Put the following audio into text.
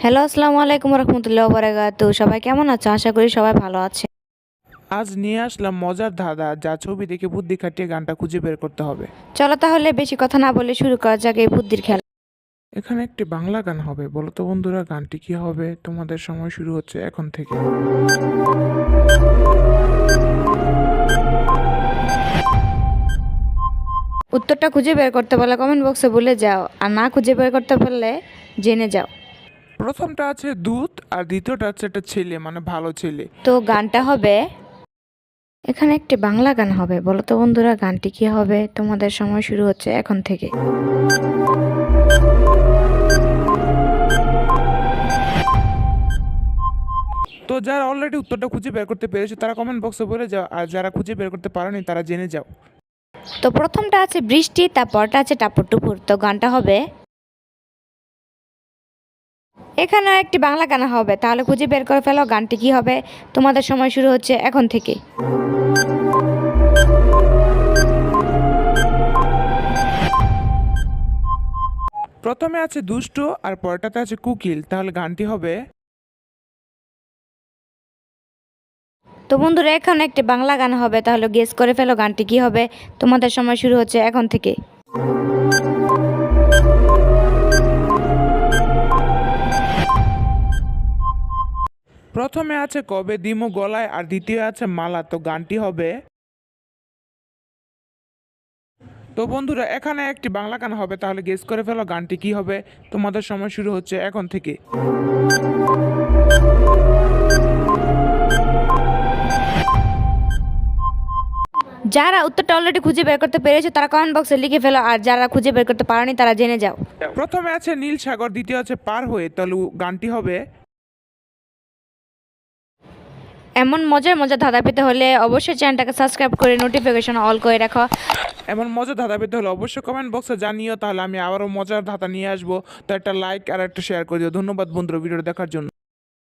Hello আসসালামু আলাইকুম রহমতুল্লাহ বারাকাতু সবাই কেমন আছো? আশা করি সবাই ভালো আছে। আজ নিয়ে আসলাম মজার ধাঁধা যা ছবি দেখে বুদ্ধি খাটিয়ে গানটা খুঁজে বের করতে হবে। চলো তাহলে বেশি কথা না বলে শুরু করা যাক এই বুদ্ধির খেলা। এখানে একটি বাংলা গান হবে। বলো তো বন্ধুরা গানটি কি হবে? তোমাদের সময় শুরু হচ্ছে এখন থেকে। উত্তরটা খুঁজে বের করতে পারলে কমেন্ট বক্সে বলে যাও। আর না খুঁজে বের করতে পারলে জেনে যাও। প্রথমটা আছে দুধ আর দ্বিতীয়টা আছে একটা ছেলে মানে ভালো ছেলে। তো গানটা হবে? এখানে একটি বাংলা গান হবে বলো তো বন্ধুরা গানটি কি হবে? তোমাদের সময় শুরু হচ্ছে এখন থেকে। তো যারা অলরেডি উত্তরটা খুঁজে বের করতে পেরেছে তারা কমেন্ট বক্সে বলে যাও আর যারা খুঁজে বের করতে পারেনি তারা জেনে যাও। তো প্রথমটা আছে বৃষ্টি তারপরটা আছে টাপুর টুপুর তো গানটা হবে? এখানে একটি বাংলা গান হবে তাহলে খুঁজে বের করে ফেলো গানটি কি হবে। তোমাদের সময় শুরু হচ্ছে এখন থেকে। প্রথমে আছে দুষ্টু আর পরটাতে আছে কুকিল তাহলে গানটি হবে তো বন্ধুরা এখানে একটি বাংলা গান হবে তাহলে গেস করে ফেলো গানটি কি হবে। তোমাদের সময় শুরু হচ্ছে এখন থেকে। প্রথমে আছে কবে দিমু গলায় আর দ্বিতীয় আছে মালা তো গানটি হবে। তো বন্ধুরা এখানে একটি বাংলা গান হবে তাহলে গেস করে ফেলো গানটি কি হবে। তোমাদের সময় শুরু হচ্ছে এখন থেকে। যারা উত্তরটা অলরেডি খুঁজে বের করতে পেরেছ তারা কমেন্ট বক্সে লিখে ফেলো আর যারা খুঁজে বের করতে পারেনি তারা জেনে যাও। প্রথমে আছে নীল সাগর দ্বিতীয় আছে পার হয়ে তাহলে গানটি হবে। এমন মজার মজার ধাঁধা পেতে হলে অবশ্যই চ্যানেলটাকে সাবস্ক্রাইব করে নোটিফিকেশন অল করে রাখো। এমন মজার ধাঁধা পেতে হলে অবশ্যই কমেন্ট বক্সে জানিও, তাহলে আমি আবারও মজার ধাঁধা নিয়ে আসব। তো একটা লাইক আর একটা শেয়ার করে দিও। ধন্যবাদ বন্ধুরা ভিডিও দেখার জন্য।